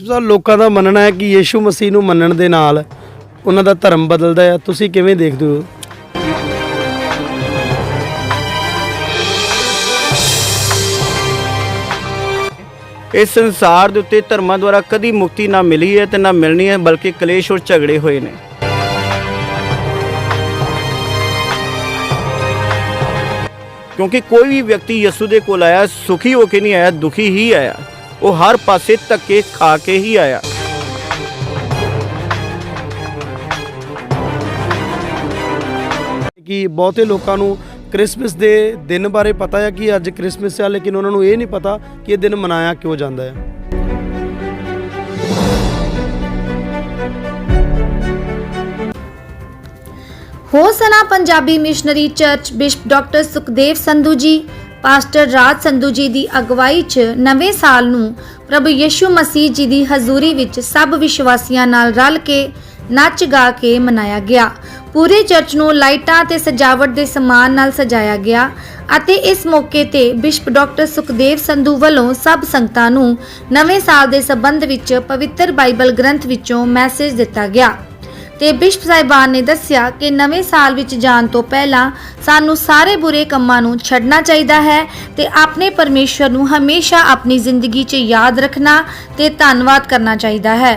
ਇਸ ਲੋਕਾਂ ਦਾ ਮੰਨਣਾ ਹੈ ਕਿ ਯੀਸ਼ੂ ਮਸੀਹ ਨੂੰ ਮੰਨਣ ਦੇ ਨਾਲ ਉਹਨਾਂ ਦਾ ਧਰਮ ਬਦਲਦਾ ਹੈ। ਤੁਸੀਂ ਕਿਵੇਂ ਦੇਖਦੇ ਹੋ? ਇਸ ਸੰਸਾਰ ਦੇ ਉੱਤੇ ਧਰਮਾਂ ਦੁਆਰਾ ਕਦੀ ਮੁਕਤੀ ਨਾ ਮਿਲੀ ਹੈ ਤੇ ਨਾ ਮਿਲਣੀ ਹੈ, ਬਲਕਿ ਕਲੇਸ਼ ਔਰ ਝਗੜੇ ਹੋਏ ਨੇ। ਕਿਉਂਕਿ ਕੋਈ ਵੀ ਵਿਅਕਤੀ ਯਿਸੂ ਦੇ ਕੋਲ ਆਇਆ, ਸੁਖੀ ਹੋ ਕੇ ਨਹੀਂ ਆਇਆ, ਦੁਖੀ ਹੀ ਆਇਆ। ਉਹ ਹਰ ਪਾਸੇ ਧੱਕੇ ਖਾ ਕੇ ਹੀ ਆਇਆ। ਕਿ ਬਹੁਤੇ ਲੋਕਾਂ ਨੂੰ ਕ੍ਰਿਸਮਸ ਦੇ ਦਿਨ ਬਾਰੇ ਪਤਾ ਹੈ ਕਿ ਅੱਜ ਕ੍ਰਿਸਮਸ ਹੈ ਲੇਕਿਨ ਉਹਨਾਂ ਨੂੰ ਇਹ ਨਹੀਂ ਪਤਾ ਕਿ ਇਹ ਦਿਨ ਮਨਾਇਆ ਕਿਉਂ ਜਾਂਦਾ ਹੈ Hosanna Punjabi missionary church bishop doctor Sukhdev Sandhu ji. Pastor Raj Sandhu ji ਦੀ ਅਗਵਾਈ 'ਚ ਨਵੇਂ ਸਾਲ ਨੂੰ ਪ੍ਰਭੂ ਯਿਸੂ ਮਸੀਹ ਜੀ ਦੀ ਹਜ਼ੂਰੀ ਵਿੱਚ ਸਭ ਵਿਸ਼ਵਾਸੀਆਂ ਨਾਲ ਰਲ ਕੇ ਨੱਚ ਗਾ ਕੇ ਮਨਾਇਆ ਗਿਆ। ਪੂਰੇ ਚਰਚ ਨੂੰ ਲਾਈਟਾਂ ਤੇ ਸਜਾਵਟ ਦੇ ਸਮਾਨ ਨਾਲ ਸਜਾਇਆ ਗਿਆ ਅਤੇ ਇਸ ਮੌਕੇ ਤੇ ਬਿਸ਼ਪ ਡਾਕਟਰ ਸੁਖਦੇਵ ਸੰਧੂ ਵੱਲੋਂ ਸਭ ਸੰਗਤਾਂ ਨੂੰ ਨਵੇਂ ਸਾਲ ਦੇ ਸੰਬੰਧ ਵਿੱਚ ਪਵਿੱਤਰ ਬਾਈਬਲ ਗ੍ਰੰਥ ਵਿੱਚੋਂ ਮੈਸੇਜ ਦਿੱਤਾ ਗਿਆ। ਤੇ ਬਿਸ਼ਪ ਸਾਹਿਬਾਨ ਨੇ ਦੱਸਿਆ ਕਿ ਨਵੇਂ ਸਾਲ ਵਿੱਚ ਜਾਣ ਤੋਂ ਪਹਿਲਾਂ ਸਾਨੂੰ ਸਾਰੇ ਬੁਰੇ ਕੰਮਾਂ ਨੂੰ ਛੱਡਣਾ ਚਾਹੀਦਾ ਹੈ ਤੇ ਆਪਣੇ ਪਰਮੇਸ਼ਵਰ ਨੂੰ ਹਮੇਸ਼ਾ ਆਪਣੀ ਜ਼ਿੰਦਗੀ 'ਚ ਯਾਦ ਰੱਖਣਾ ਤੇ ਧੰਨਵਾਦ ਕਰਨਾ ਚਾਹੀਦਾ ਹੈ।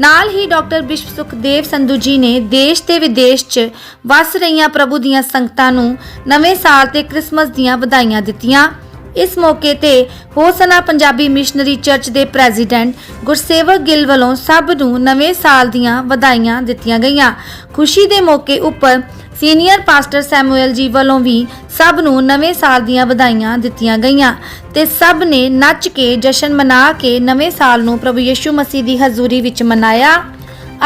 ਨਾਲ ਹੀ ਡਾਕਟਰ ਬਿਸ਼ਪ ਸੁਖਦੇਵ ਸੰਧੂ ਜੀ ਨੇ ਦੇਸ਼ ਤੇ ਵਿਦੇਸ਼ 'ਚ ਵੱਸ ਰਹੀਆਂ ਪ੍ਰਭੂ ਦੀਆਂ ਸੰਗਤਾਂ ਨੂੰ ਨਵੇਂ ਸਾਲ ਤੇ ਕ੍ਰਿਸਮਸ ਦੀਆਂ ਵਧਾਈਆਂ ਦਿੱਤੀਆਂ। ਇਸ ਮੌਕੇ ਤੇ ਹੋਸਨਾ ਪੰਜਾਬੀ ਮਿਸ਼ਨਰੀ ਚਰਚ ਦੇ ਪ੍ਰੈਜ਼ੀਡੈਂਟ ਗੁਰਸੇਵਕ ਗਿੱਲ ਵੱਲੋਂ ਸਭ ਨੂੰ ਨਵੇਂ ਸਾਲ ਦੀਆਂ ਵਧਾਈਆਂ ਦਿੱਤੀਆਂ ਗਈਆਂ। ਖੁਸ਼ੀ ਦੇ ਮੌਕੇ ਉੱਪਰ ਸੀਨੀਅਰ ਪਾਸਟਰ ਸੈਮੂਅਲ ਜੀ ਵੱਲੋਂ ਵੀ ਸਭ ਨੂੰ ਨਵੇਂ ਸਾਲ ਦੀਆਂ ਵਧਾਈਆਂ ਦਿੱਤੀਆਂ ਗਈਆਂ ਤੇ ਸਭ ਨੇ ਨੱਚ ਕੇ ਜਸ਼ਨ ਮਨਾ ਕੇ ਨਵੇਂ ਸਾਲ ਨੂੰ ਪ੍ਰਭੂ ਯਿਸੂ ਮਸੀਹ ਦੀ ਹਜ਼ੂਰੀ ਵਿੱਚ ਮਨਾਇਆ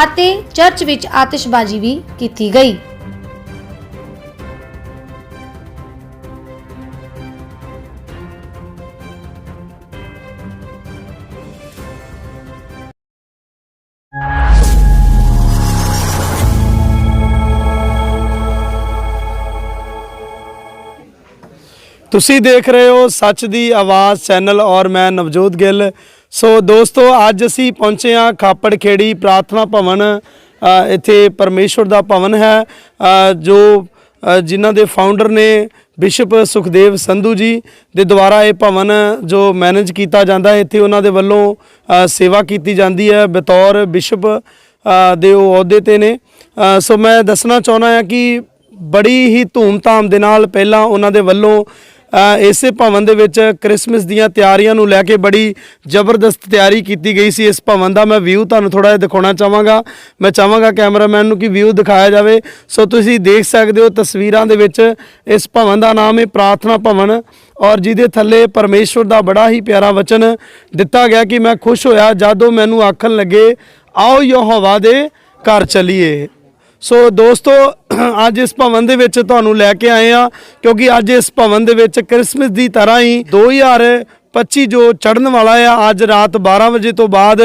ਅਤੇ ਚਰਚ ਵਿੱਚ ਆਤਿਸ਼ਬਾਜ਼ੀ ਵੀ ਕੀਤੀ ਗਈ। ਤੁਸੀਂ ਦੇਖ ਰਹੇ ਹੋ ਸੱਚ ਦੀ ਆਵਾਜ਼ ਚੈਨਲ ਔਰ ਮੈਂ ਨਵਜੋਤ ਗਿੱਲ। ਸੋ ਦੋਸਤੋ, ਅੱਜ ਅਸੀਂ ਪਹੁੰਚੇ ਹਾਂ ਖਾਪੜ ਖੇੜੀ ਪ੍ਰਾਰਥਨਾ ਭਵਨ। ਇੱਥੇ ਪਰਮੇਸ਼ਵਰ ਦਾ ਭਵਨ ਹੈ। ਜੋ ਜਿਨ੍ਹਾਂ ਦੇ ਫਾਊਂਡਰ ਨੇ ਬਿਸ਼ਪ ਸੁਖਦੇਵ ਸੰਧੂ ਜੀ ਦੇ ਦੁਆਰਾ ਇਹ ਭਵਨ ਜੋ ਮੈਨੇਜ ਕੀਤਾ ਜਾਂਦਾ ਹੈ, ਇੱਥੇ ਉਹਨਾਂ ਦੇ ਵੱਲੋਂ ਸੇਵਾ ਕੀਤੀ ਜਾਂਦੀ ਹੈ ਬਤੌਰ ਬਿਸ਼ਪ ਦੇ ਉਹ ਅਹੁਦੇ ਤੇ ਨੇ। ਸੋ ਮੈਂ ਦੱਸਣਾ ਚਾਹੁੰਦਾ ਹਾਂ ਕਿ ਬੜੀ ਹੀ ਧੂਮ-ਧਾਮ ਦੇ ਨਾਲ ਪਹਿਲਾਂ ਉਹਨਾਂ ਦੇ ਵੱਲੋਂ ਇਸੇ ਭਵਨ ਦੇ ਵਿੱਚ ਕ੍ਰਿਸਮਸ ਦੀਆਂ ਤਿਆਰੀਆਂ ਨੂੰ ਲੈ ਕੇ ਬੜੀ ਜ਼ਬਰਦਸਤ ਤਿਆਰੀ ਕੀਤੀ ਗਈ ਸੀ। ਇਸ ਭਵਨ ਦਾ ਮੈਂ ਵਿਊ ਤੁਹਾਨੂੰ ਥੋੜਾ ਜਿਹਾ ਦਿਖਾਉਣਾ ਚਾਹਾਂਗਾ। ਮੈਂ ਚਾਹਾਂਗਾ ਕੈਮਰਾਮੈਨ ਨੂੰ ਕਿ ਵਿਊ ਦਿਖਾਇਆ ਜਾਵੇ। ਸੋ ਤੁਸੀਂ ਦੇਖ ਸਕਦੇ ਹੋ ਤਸਵੀਰਾਂ ਦੇ ਵਿੱਚ ਇਸ ਭਵਨ ਦਾ ਨਾਮ ਹੈ ਪ੍ਰਾਰਥਨਾ ਭਵਨ ਔਰ ਜਿਹਦੇ ਥੱਲੇ ਪਰਮੇਸ਼ਵਰ ਦਾ ਬੜਾ ਹੀ ਪਿਆਰਾ ਵਚਨ ਦਿੱਤਾ ਗਿਆ ਕਿ ਮੈਂ ਖੁਸ਼ ਹੋਇਆ ਜਦੋਂ ਮੈਨੂੰ ਆਖਣ ਲੱਗੇ, ਆਓ ਯਹੋਵਾ ਦੇ ਘਰ ਚਲੀਏ। ਸੋ ਦੋਸਤੋ, ਅੱਜ ਇਸ ਭਵਨ ਦੇ ਵਿੱਚ ਤੁਹਾਨੂੰ ਲੈ ਕੇ ਆਏ ਆ ਕਿਉਂਕਿ ਅੱਜ ਇਸ ਭਵਨ ਦੇ ਵਿੱਚ ਕ੍ਰਿਸਮਸ ਦੀ ਤਰ੍ਹਾਂ ਹੀ 2025 ਜੋ ਚੜਨ ਵਾਲਾ ਆ ਅੱਜ ਰਾਤ 12 ਵਜੇ ਤੋਂ ਬਾਅਦ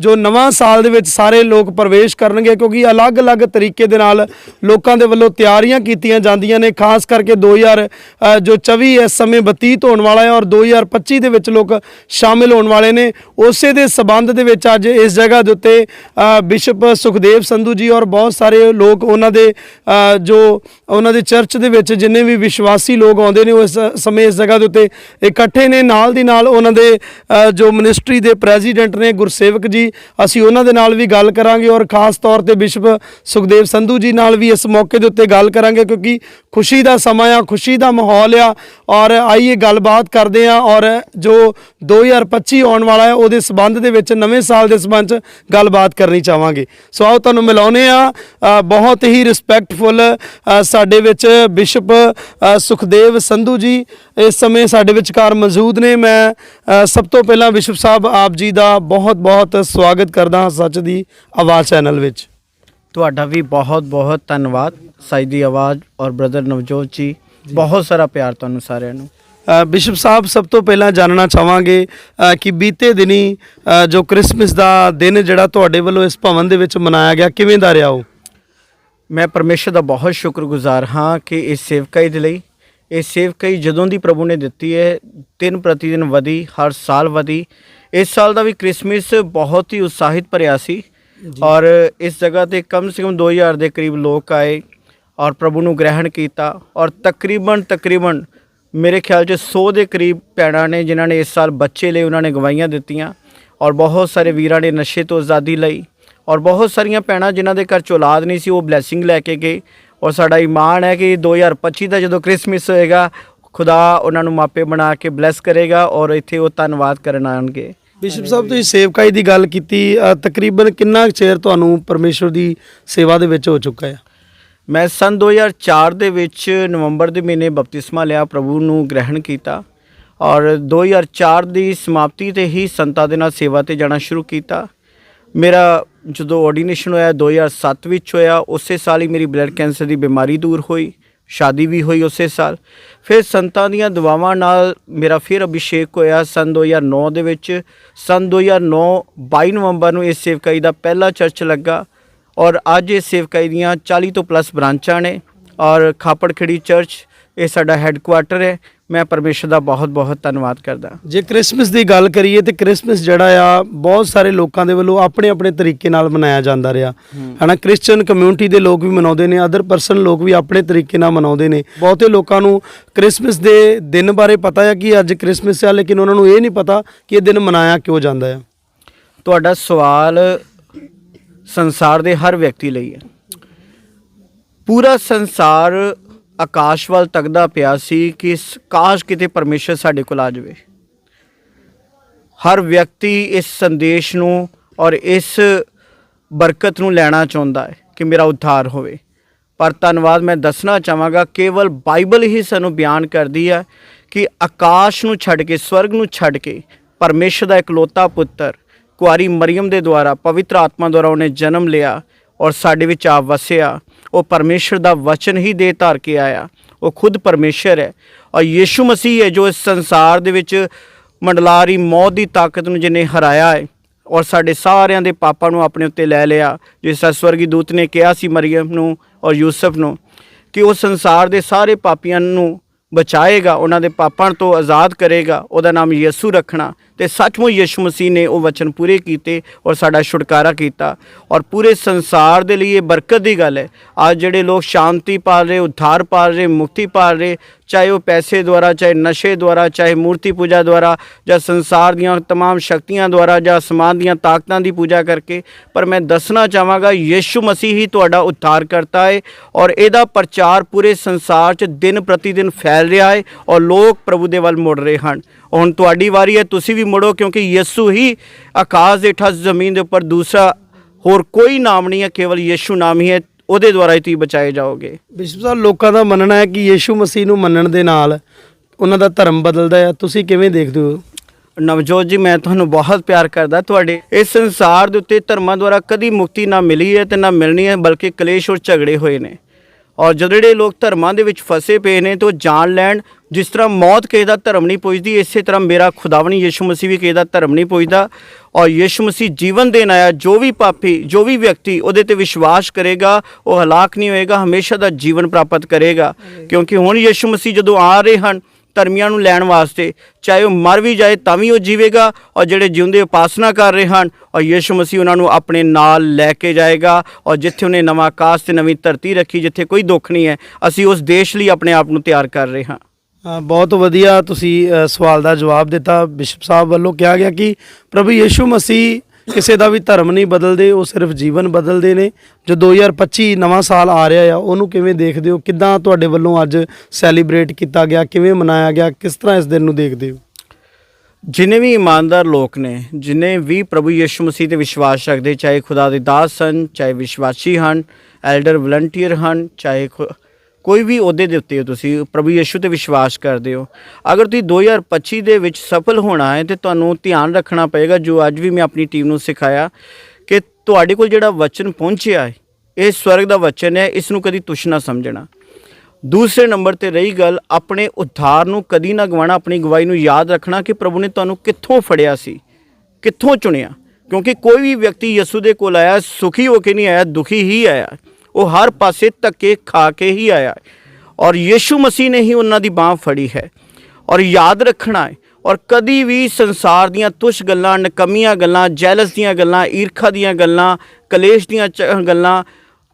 ਜੋ ਨਵਾਂ ਸਾਲ ਦੇ ਵਿੱਚ ਸਾਰੇ ਲੋਕ ਪ੍ਰਵੇਸ਼ ਕਰਨਗੇ ਕਿਉਂਕਿ ਅਲੱਗ-ਅਲੱਗ ਤਰੀਕੇ ਦੇ ਨਾਲ ਲੋਕਾਂ ਦੇ ਵੱਲੋਂ ਤਿਆਰੀਆਂ ਕੀਤੀਆਂ ਜਾਂਦੀਆਂ ਨੇ ਖਾਸ ਕਰਕੇ 2000 ਅ, ਜੋ 24 ਇਸ ਸਮੇਂ ਬਤੀਤ ਹੋਣ ਵਾਲਾ ਹੈ ਔਰ 2025 ਦੇ ਵਿੱਚ ਲੋਕ ਸ਼ਾਮਿਲ ਹੋਣ ਵਾਲੇ ਨੇ। ਉਸੇ ਦੇ ਸਬੰਧ ਦੇ ਵਿੱਚ ਅੱਜ ਇਸ ਜਗ੍ਹਾ ਦੇ ਉੱਤੇ ਬਿਸ਼ਪ ਸੁਖਦੇਵ ਸੰਧੂ ਜੀ ਔਰ ਬਹੁਤ ਸਾਰੇ ਲੋਕ ਉਹਨਾਂ ਦੇ ਜੋ ਉਹਨਾਂ ਦੇ ਚਰਚ ਦੇ ਵਿੱਚ ਜਿੰਨੇ ਵੀ ਵਿਸ਼ਵਾਸੀ ਲੋਕ ਆਉਂਦੇ ਨੇ ਉਸ ਸਮੇਂ ਇਸ ਜਗ੍ਹਾ ਦੇ ਉੱਤੇ ਇਕੱਠੇ ਨੇ। ਨਾਲ ਦੀ ਨਾਲ ਉਹਨਾਂ ਦੇ ਜੋ ਮਿਨਿਸਟਰੀ ਦੇ ਪ੍ਰੈਜ਼ੀਡੈਂਟ ਨੇ ਗੁਰਸੇਵਕ ਜੀ, ਅਸੀਂ ਉਹਨਾਂ ਦੇ ਨਾਲ ਵੀ ਗੱਲ ਕਰਾਂਗੇ ਔਰ ਖਾਸ ਤੌਰ ਤੇ ਬਿਸ਼ਪ ਸੁਖਦੇਵ ਸੰਧੂ ਜੀ ਨਾਲ ਵੀ ਇਸ ਮੌਕੇ ਦੇ ਉੱਤੇ ਗੱਲ ਕਰਾਂਗੇ ਕਿਉਂਕਿ ਖੁਸ਼ੀ ਦਾ ਸਮਾਂ ਆ, ਖੁਸ਼ੀ ਦਾ ਮਾਹੌਲ ਆ ਔਰ ਆਈਏ ਗੱਲਬਾਤ ਕਰਦੇ ਆ ਔਰ ਜੋ 2025 ਆਉਣ ਵਾਲਾ ਹੈ, ਉਹਦੇ ਸਬੰਧ ਦੇ ਵਿੱਚ ਨਵੇਂ ਸਾਲ ਦੇ ਸਬੰਧ ਚ ਗੱਲਬਾਤ ਕਰਨੀ ਚਾਹਾਂਗੇ। ਸੋ ਆਓ ਤੁਹਾਨੂੰ ਮਿਲਾਉਨੇ ਆ ਬਹੁਤ ਹੀ ਰਿਸਪੈਕਟਫੁਲ ਸਾਡੇ ਵਿੱਚ ਬਿਸ਼ਪ ਸੁਖਦੇਵ ਸੰਧੂ ਜੀ ਇਸ ਸਮੇਂ ਸਾਡੇ ਵਿਚਕਾਰ ਮੌਜੂਦ ਨੇ। ਮੈਂ ਅ, ਸਭ ਤੋਂ ਪਹਿਲਾਂ ਬਿਸ਼ਪ ਸਾਹਿਬ ਆਪ ਜੀ ਦਾ ਬਹੁਤ ਬਹੁਤ ਸਵਾਗਤ ਕਰਦਾ ਹਾਂ ਸੱਚ ਦੀ ਆਵਾਜ਼ ਚੈਨਲ ਵਿੱਚ। ਤੁਹਾਡਾ ਵੀ ਬਹੁਤ ਬਹੁਤ ਧੰਨਵਾਦ ਸਾਈ ਦੀ ਆਵਾਜ਼ ਔਰ ਬ੍ਰਦਰ ਨਵਜੋਤ ਜੀ। ਬਹੁਤ ਸਾਰਾ ਪਿਆਰ ਤੁਹਾਨੂੰ ਸਾਰਿਆਂ ਨੂੰ। ਬਿਸ਼ਪ ਸਾਹਿਬ ਸਭ ਤੋਂ ਪਹਿਲਾਂ ਜਾਣਨਾ ਚਾਹਾਂਗੇ ਕਿ ਬੀਤੇ ਦਿਨੀ ਜੋ ਕ੍ਰਿਸਮਸ ਦਾ ਦਿਨ ਜਿਹੜਾ ਤੁਹਾਡੇ ਵੱਲੋਂ ਇਸ ਭਵਨ ਦੇ ਵਿੱਚ ਮਨਾਇਆ ਗਿਆ ਕਿਵੇਂ ਦਾ ਰਿਹਾ ਉਹ? ਮੈਂ ਪਰਮੇਸ਼ਰ ਦਾ ਬਹੁਤ ਸ਼ੁਕਰਗੁਜ਼ਾਰ ਹਾਂ ਕਿ ਇਸ ਸੇਵਕਾਈ ਦੇ ਲਈ ਇਹ ਸੇਵਕਾਈ ਜਦੋਂ ਦੀ ਪ੍ਰਭੂ ਨੇ ਦਿੱਤੀ ਹੈ ਦਿਨ ਪ੍ਰਤੀ ਦਿਨ ਵਧੀ ਹਰ ਸਾਲ ਵਧੀ। ਇਸ ਸਾਲ ਦਾ ਵੀ ਕ੍ਰਿਸਮਸ ਬਹੁਤ ਹੀ ਉਤਸ਼ਾਹਿਤ ਭਰਿਆ ਸੀ ਔਰ ਇਸ ਜਗ੍ਹਾ ਤੇ ਕਮ ਸੇ ਕਮ 2000 ਦੇ ਕਰੀਬ ਲੋਕ ਆਏ ਔਰ ਪ੍ਰਭੂ ਨੂੰ ਗ੍ਰਹਿਣ ਕੀਤਾ ਔਰ ਤਕਰੀਬਨ ਤਕਰੀਬਨ ਮੇਰੇ ਖਿਆਲ 'ਚ 100 ਦੇ ਕਰੀਬ ਭੈਣਾਂ ਨੇ ਜਿਨ੍ਹਾਂ ਨੇ ਇਸ ਸਾਲ ਬੱਚੇ ਲਏ ਉਹਨਾਂ ਨੇ ਗਵਾਹੀਆਂ ਦਿੱਤੀਆਂ ਔਰ ਬਹੁਤ ਸਾਰੇ ਵੀਰਾਂ ਨੇ ਨਸ਼ੇ ਤੋਂ ਆਜ਼ਾਦੀ ਲਈ ਔਰ ਬਹੁਤ ਸਾਰੀਆਂ ਭੈਣਾਂ ਜਿਨ੍ਹਾਂ ਦੇ ਘਰ 'ਚ ਔਲਾਦ ਨਹੀਂ ਸੀ ਉਹ ਬਲੇਸਿੰਗ ਲੈ ਕੇ ਗਏ ਔਰ ਸਾਡਾ ਈਮਾਨ ਹੈ ਕਿ 2025 ਦਾ ਜਦੋਂ ਕ੍ਰਿਸਮਸ ਹੋਏਗਾ ਖੁਦਾ ਉਹਨਾਂ ਨੂੰ ਮਾਪੇ ਬਣਾ ਕੇ ਬਲੈਸ ਕਰੇਗਾ ਔਰ ਇੱਥੇ ਉਹ ਧੰਨਵਾਦ ਕਰਨ ਆਉਣਗੇ। ਬਿਸ਼ਪ ਸਾਹਿਬ ਤੁਸੀਂ ਸੇਵਕਾਈ ਦੀ ਗੱਲ ਕੀਤੀ ਤਕਰੀਬਨ ਕਿੰਨਾ ਚਿਰ ਤੁਹਾਨੂੰ ਪਰਮੇਸ਼ਵਰ ਦੀ ਸੇਵਾ ਦੇ ਵਿੱਚ ਹੋ ਚੁੱਕਾ ਹੈ? ਮੈਂ ਸਨ 2004 ਦੇ ਵਿੱਚ ਨਵੰਬਰ ਦੇ ਮਹੀਨੇ ਬਪਤਿਸਮਾ ਲਿਆ ਪ੍ਰਭੂ ਨੂੰ ਗ੍ਰਹਿਣ ਕੀਤਾ ਔਰ 2004 ਦੀ ਸਮਾਪਤੀ ਤੇ ਹੀ ਸੰਤਾਂ ਦੇ ਨਾਲ ਸੇਵਾ ਤੇ ਜਾਣਾ ਸ਼ੁਰੂ ਕੀਤਾ। ਮੇਰਾ ਜਦੋਂ ਆਰਡੀਨੇਸ਼ਨ ਹੋਇਆ 2007 ਵਿੱਚ ਹੋਇਆ, ਉਸੇ ਸਾਲ ਹੀ ਮੇਰੀ ਬਲੱਡ ਕੈਂਸਰ ਦੀ ਬਿਮਾਰੀ ਦੂਰ ਹੋਈ, ਸ਼ਾਦੀ ਵੀ ਹੋਈ ਉਸੇ ਸਾਲ। ਫਿਰ ਸੰਤਾਂ ਦੀਆਂ ਦੁਆਵਾਂ ਨਾਲ ਮੇਰਾ ਫਿਰ ਅਭਿਸ਼ੇਕ ਹੋਇਆ ਸਨ 2009 ਦੇ ਵਿੱਚ। ਸਨ 2009 22 ਨਵੰਬਰ ਨੂੰ ਇਸ ਸੇਵਕਾਈ ਦਾ ਪਹਿਲਾ ਚਰਚ ਲੱਗਾ ਔਰ ਅੱਜ ਇਸ ਸੇਵਕਾਈ ਦੀਆਂ 40 ਤੋਂ ਪਲੱਸ ਬ੍ਰਾਂਚਾਂ ਨੇ ਔਰ ਖਾਪੜ ਖੜੀ ਚਰਚ, ਇਹ ਸਾਡਾ ਹੈੱਡਕੁਆਟਰ ਹੈ। ਮੈਂ ਪਰਮੇਸ਼ਰ ਦਾ ਬਹੁਤ ਬਹੁਤ ਧੰਨਵਾਦ ਕਰਦਾ। ਜੇ ਕ੍ਰਿਸਮਸ ਦੀ ਗੱਲ ਕਰੀਏ ਤੇ ਕ੍ਰਿਸਮਸ ਜਿਹੜਾ ਆ ਬਹੁਤ ਸਾਰੇ ਲੋਕਾਂ ਦੇ ਵੱਲੋਂ ਆਪਣੇ ਆਪਣੇ ਤਰੀਕੇ ਨਾਲ ਮਨਾਇਆ ਜਾਂਦਾ ਰਿਹਾ। ਹਨਾ ਕ੍ਰਿਸਚੀਅਨ ਕਮਿਊਨਿਟੀ ਦੇ ਲੋਕ ਵੀ ਮਨਾਉਂਦੇ ਨੇ ਅਦਰ ਪਰਸਨ ਲੋਕ ਵੀ ਆਪਣੇ ਤਰੀਕੇ ਨਾਲ ਮਨਾਉਂਦੇ ਨੇ। ਬਹੁਤੇ ਲੋਕਾਂ ਨੂੰ ਕ੍ਰਿਸਮਸ ਦੇ ਦਿਨ ਬਾਰੇ ਪਤਾ ਹੈ ਕਿ ਅੱਜ ਕ੍ਰਿਸਮਸ ਹੈ ਲੇਕਿਨ ਉਹਨਾਂ ਨੂੰ ਇਹ ਨਹੀਂ ਪਤਾ ਕਿ ਇਹ ਦਿਨ ਮਨਾਇਆ ਕਿਉਂ ਜਾਂਦਾ ਹੈ ਤੁਹਾਡਾ ਸਵਾਲ ਸੰਸਾਰ ਦੇ ਹਰ ਵਿਅਕਤੀ ਲਈ ਹੈ। ਪੂਰਾ ਸੰਸਾਰ ਆਕਾਸ਼ ਵੱਲ ਤੱਕਦਾ ਪਿਆ ਸੀ ਕਿ ਕਾਸ਼ ਕਿਤੇ ਪਰਮੇਸ਼ਰ ਸਾਡੇ ਕੋਲ ਆ ਜਾਵੇ। ਹਰ ਵਿਅਕਤੀ ਇਸ ਸੰਦੇਸ਼ ਨੂੰ ਔਰ ਇਸ ਬਰਕਤ ਨੂੰ ਲੈਣਾ ਚਾਹੁੰਦਾ ਹੈ ਕਿ ਮੇਰਾ ਉਧਾਰ ਹੋਵੇ। ਪਰ ਧੰਨਵਾਦ, ਮੈਂ ਦੱਸਣਾ ਚਾਹਾਂਗਾ, ਕੇਵਲ ਬਾਈਬਲ ਹੀ ਸਾਨੂੰ ਬਿਆਨ ਕਰਦੀ ਹੈ ਕਿ ਆਕਾਸ਼ ਨੂੰ ਛੱਡ ਕੇ, ਸਵਰਗ ਨੂੰ ਛੱਡ ਕੇ ਪਰਮੇਸ਼ਰ ਦਾ ਇਕਲੌਤਾ ਪੁੱਤਰ ਕੁਆਰੀ ਮਰੀਮ ਦੇ ਦੁਆਰਾ ਪਵਿੱਤਰ ਆਤਮਾ ਦੁਆਰਾ ਉਹਨੇ ਜਨਮ ਲਿਆ ਔਰ ਸਾਡੇ ਵਿੱਚ ਆ ਵਸਿਆ। ਉਹ ਪਰਮੇਸ਼ਰ ਦਾ ਵਚਨ ਹੀ ਦੇ ਧਾਰ ਕੇ ਆਇਆ। ਉਹ ਖੁਦ ਪਰਮੇਸ਼ਰ ਹੈ। ਔਰ ਯੀਸ਼ੂ ਮਸੀਹ ਹੈ ਜੋ ਇਸ ਸੰਸਾਰ ਦੇ ਵਿੱਚ ਮੰਡਲਾਰੀ ਮੌਤ ਦੀ ਤਾਕਤ ਨੂੰ ਜਿਹਨੇ ਹਰਾਇਆ ਹੈ ਔਰ ਸਾਡੇ ਸਾਰਿਆਂ ਦੇ ਪਾਪਾਂ ਨੂੰ ਆਪਣੇ ਉੱਤੇ ਲੈ ਲਿਆ ਜਿਸ ਤਰ੍ਹਾਂ ਸਵਰਗੀ ਦੂਤ ਨੇ ਕਿਹਾ ਸੀ ਮਰੀਮ ਨੂੰ ਔਰ ਯੂਸਫ ਨੂੰ ਕਿ ਉਹ ਸੰਸਾਰ ਦੇ ਸਾਰੇ ਪਾਪੀਆਂ ਨੂੰ ਬਚਾਏਗਾ, ਉਹਨਾਂ ਦੇ ਪਾਪਾਂ ਤੋਂ ਆਜ਼ਾਦ ਕਰੇਗਾ, ਉਹਦਾ ਨਾਮ ਯਿਸੂ ਰੱਖਣਾ। ਤੇ ਸੱਚਮੁੱਚ ਯਿਸੂ ਮਸੀਹ ਨੇ ਉਹ ਵਚਨ ਪੂਰੇ ਕੀਤੇ ਔਰ ਸਾਡਾ ਛੁਟਕਾਰਾ ਕੀਤਾ। ਔਰ ਪੂਰੇ ਸੰਸਾਰ ਦੇ ਲਈ ਇਹ ਬਰਕਤ ਦੀ ਗੱਲ ਹੈ। ਅੱਜ ਜਿਹੜੇ ਲੋਕ ਸ਼ਾਂਤੀ ਪਾ ਰਹੇ, ਉਧਾਰ ਪਾ ਰਹੇ, ਮੁਕਤੀ ਪਾ ਰਹੇ, ਚਾਹੇ ਉਹ ਪੈਸੇ ਦੁਆਰਾ, ਚਾਹੇ ਨਸ਼ੇ ਦੁਆਰਾ, ਚਾਹੇ ਮੂਰਤੀ ਪੂਜਾ ਦੁਆਰਾ, ਜਾਂ ਸੰਸਾਰ ਦੀਆਂ ਤਮਾਮ ਸ਼ਕਤੀਆਂ ਦੁਆਰਾ, ਜਾਂ ਅਸਮਾਨ ਦੀਆਂ ਤਾਕਤਾਂ ਦੀ ਪੂਜਾ ਕਰਕੇ, ਪਰ ਮੈਂ ਦੱਸਣਾ ਚਾਹਾਂਗਾ, ਯਿਸੂ ਮਸੀਹ ਹੀ ਤੁਹਾਡਾ ਉਧਾਰ ਕਰਤਾ ਹੈ ਔਰ ਇਹਦਾ ਪ੍ਰਚਾਰ ਪੂਰੇ ਸੰਸਾਰ 'ਚ ਦਿਨ ਪ੍ਰਤੀ ਦਿਨ ਫੈਲ ਰਿਹਾ ਹੈ ਔਰ ਲੋਕ ਪ੍ਰਭੂ ਦੇ ਵੱਲ ਮੁੜ ਰਹੇ ਹਨ। ਹੁਣ ਤੁਹਾਡੀ ਵਾਰੀ ਹੈ, ਤੁਸੀਂ ਵੀ ਮੁੜੋ ਕਿਉਂਕਿ ਯਿਸੂ ਹੀ ਆਕਾਸ਼ ਦੇ ਠੱਸ ਜ਼ਮੀਨ ਦੇ ਉੱਪਰ ਦੂਸਰਾ ਹੋਰ ਕੋਈ ਨਾਮ ਨਹੀਂ ਹੈ ਕੇਵਲ ਯਿਸੂ ਨਾਮ ਹੀ ਹੈ ਉਹਦੇ ਦੁਆਰਾ ਹੀ ਤੁਸੀਂ ਬਚਾਏ ਜਾਓਗੇ। ਬਿਸ਼ਪ ਸਾਹਿਬ ਲੋਕਾਂ ਦਾ ਮੰਨਣਾ ਹੈ ਕਿ ਯੀਸ਼ੂ ਮਸੀਹ ਨੂੰ ਮੰਨਣ ਦੇ ਨਾਲ ਉਹਨਾਂ ਦਾ ਧਰਮ ਬਦਲਦਾ ਹੈ। ਤੁਸੀਂ ਕਿਵੇਂ ਦੇਖਦੇ ਹੋ? ਨਵਜੋਤ ਜੀ ਮੈਂ ਤੁਹਾਨੂੰ ਬਹੁਤ ਪਿਆਰ ਕਰਦਾ। ਤੁਹਾਡੇ ਇਸ ਸੰਸਾਰ ਦੇ ਉੱਤੇ ਧਰਮਾਂ ਦੁਆਰਾ ਕਦੀ ਮੁਕਤੀ ਨਾ ਮਿਲੀ ਹੈ ਤੇ ਨਾ ਮਿਲਣੀ ਹੈ ਬਲਕਿ ਕਲੇਸ਼ ਔਰ ਝਗੜੇ ਹੋਏ ਨੇ। ਔਰ ਜਿਹੜੇ ਲੋਕ ਧਰਮਾਂ ਦੇ ਵਿੱਚ ਫਸੇ ਪਏ ਨੇ ਤੇ ਉਹ ਜਾਣ ਲੈਣ ਜਿਸ ਤਰ੍ਹਾਂ ਮੌਤ ਕਿਸੇ ਦਾ ਧਰਮ ਨਹੀਂ ਪੁੱਜਦੀ ਇਸੇ ਤਰ੍ਹਾਂ ਮੇਰਾ ਖੁਦਾਵਣੀ ਯਿਸੂ ਮਸੀਹ ਵੀ ਕਿਸੇ ਦਾ ਧਰਮ ਨਹੀਂ ਪੁੱਜਦਾ। ਔਰ ਯਿਸੂ ਮਸੀਹ ਜੀਵਨ ਦੇਣ ਆਇਆ ਜੋ ਵੀ ਪਾਪੀ ਜੋ ਵੀ ਵਿਅਕਤੀ ਉਹਦੇ ਤੇ ਵਿਸ਼ਵਾਸ ਕਰੇਗਾ ਉਹ ਹਲਾਕ ਨਹੀਂ ਹੋਏਗਾ ਹਮੇਸ਼ਾ ਦਾ ਜੀਵਨ ਪ੍ਰਾਪਤ ਕਰੇਗਾ। ਕਿਉਂਕਿ ਹੁਣ ਯਿਸੂ ਮਸੀਹ ਜਦੋਂ ਆ ਰਹੇ ਹਨ ਧਰਮੀਆਂ ਨੂੰ ਲੈਣ ਵਾਸਤੇ ਚਾਹੇ ਉਹ ਮਰ ਵੀ ਜਾਏ ਤਾਂ ਵੀ ਉਹ ਜੀਵੇਗਾ ਔਰ ਜਿਹੜੇ ਜਿਉਂਦੇ ਉਪਾਸਨਾ ਕਰ ਰਹੇ ਹਨ ਔਰ ਯਿਸੂ ਮਸੀਹ ਉਹਨਾਂ ਨੂੰ ਆਪਣੇ ਨਾਲ ਲੈ ਕੇ ਜਾਏਗਾ ਔਰ ਜਿੱਥੇ ਉਹਨੇ ਨਵਾਂ ਆਕਾਸ਼ ਤੇ ਨਵੀਂ ਧਰਤੀ ਰੱਖੀ ਜਿੱਥੇ ਕੋਈ ਦੁੱਖ ਨਹੀਂ ਹੈ ਅਸੀਂ ਉਸ ਦੇਸ਼ ਲਈ ਆਪਣੇ ਆਪ ਨੂੰ ਤਿਆਰ ਕਰ ਰਹੇ ਹਾਂ। ਬਹੁਤ ਵਧੀਆ ਤੁਸੀਂ ਸਵਾਲ ਦਾ ਜਵਾਬ ਦਿੱਤਾ। ਬਿਸ਼ਪ ਸਾਹਿਬ ਵੱਲੋਂ ਕਿਹਾ ਗਿਆ ਕਿ ਪ੍ਰਭੂ ਯੀਸ਼ੂ ਮਸੀਹ ਕਿਸੇ ਦਾ ਵੀ ਧਰਮ ਨਹੀਂ ਬਦਲਦੇ, ਉਹ ਸਿਰਫ ਜੀਵਨ ਬਦਲਦੇ ਨੇ। ਜੋ 2025 ਨਵਾਂ ਸਾਲ ਆ ਰਿਹਾ ਆ, ਉਹਨੂੰ ਕਿਵੇਂ ਦੇਖਦੇ ਹੋ? ਕਿੱਦਾਂ ਤੁਹਾਡੇ ਵੱਲੋਂ ਅੱਜ ਸੈਲੀਬ੍ਰੇਟ ਕੀਤਾ ਗਿਆ? ਕਿਵੇਂ ਮਨਾਇਆ ਗਿਆ? ਕਿਸ ਤਰ੍ਹਾਂ ਇਸ ਦਿਨ ਨੂੰ ਦੇਖਦੇ ਹੋ? ਜਿਨੇ ਵੀ ਇਮਾਨਦਾਰ ਲੋਕ ਨੇ, ਜਿਨੇ ਵੀ ਪ੍ਰਭੂ ਯਿਸੂ ਮਸੀਹ ਤੇ ਵਿਸ਼ਵਾਸ ਰੱਖਦੇ, ਚਾਹੇ ਖੁਦਾ ਦੇ ਦਾਸ ਹਨ, ਚਾਹੇ ਵਿਸ਼ਵਾਸੀ ਹਨ, ਐਲਡਰ ਵਲੰਟੀਅਰ ਹਨ, ਚਾਹੇ ਖੁ- ਕੋਈ ਵੀ ਅਹੁਦੇ ਦੇ ਉੱਤੇ ਤੁਸੀਂ ਪ੍ਰਭੂ ਯਸ਼ੂ ਤੇ ਵਿਸ਼ਵਾਸ ਕਰਦੇ ਹੋ। ਅਗਰ ਤੁਸੀਂ 2025 ਦੇ ਵਿੱਚ ਸਫਲ ਹੋਣਾ ਹੈ ਤੇ ਤੁਹਾਨੂੰ ਧਿਆਨ ਰੱਖਣਾ ਪਏਗਾ, ਜੋ ਅੱਜ ਵੀ ਮੈਂ ਆਪਣੀ ਟੀਮ ਨੂੰ ਸਿਖਾਇਆ, ਕਿ ਤੁਹਾਡੇ ਕੋਲ ਜਿਹੜਾ ਵਚਨ ਪਹੁੰਚਿਆ ਹੈ, ਇਹ ਸਵਰਗ ਦਾ ਵਚਨ ਹੈ, ਇਸ ਨੂੰ ਕਦੀ ਤੁਸ਼ ਨਾ ਸਮਝਣਾ। ਦੂਸਰੇ ਨੰਬਰ ਤੇ ਰਹੀ ਗੱਲ, ਆਪਣੇ ਉਧਾਰ ਨੂੰ ਕਦੀ ਨਾ ਗਵਾਣਾ ਆਪਣੀ ਗਵਾਈ ਨੂੰ ਯਾਦ ਰੱਖਣਾ ਕਿ ਪ੍ਰਭੂ ਨੇ ਤੁਹਾਨੂੰ ਕਿੱਥੋਂ ਫੜਿਆ ਸੀ, ਕਿੱਥੋਂ ਚੁਣਿਆ। ਕਿਉਂਕਿ ਕੋਈ ਵੀ ਵਿਅਕਤੀ ਯਿਸੂ ਦੇ ਕੋਲ ਆਇਆ, ਸੁਖੀ ਹੋ ਕੇ ਨਹੀਂ ਆਇਆ, ਦੁਖੀ ਹੀ ਆਇਆ। ਉਹ ਹਰ ਪਾਸੇ ਧੱਕੇ ਖਾ ਕੇ ਹੀ ਆਇਆ ਔਰ ਯਿਸੂ ਮਸੀਹ ਨੇ ਹੀ ਉਹਨਾਂ ਦੀ ਬਾਹ ਫੜੀ ਹੈ। ਔਰ ਯਾਦ ਰੱਖਣਾ ਹੈ, ਔਰ ਕਦੀ ਵੀ ਸੰਸਾਰ ਦੀਆਂ ਤੁਛ ਗੱਲਾਂ, ਨਕਮੀਆਂ ਗੱਲਾਂ, ਜੈਲਸ ਦੀਆਂ ਗੱਲਾਂ, ਈਰਖਾ ਦੀਆਂ ਗੱਲਾਂ, ਕਲੇਸ਼ ਦੀਆਂ ਚ- ਗੱਲਾਂ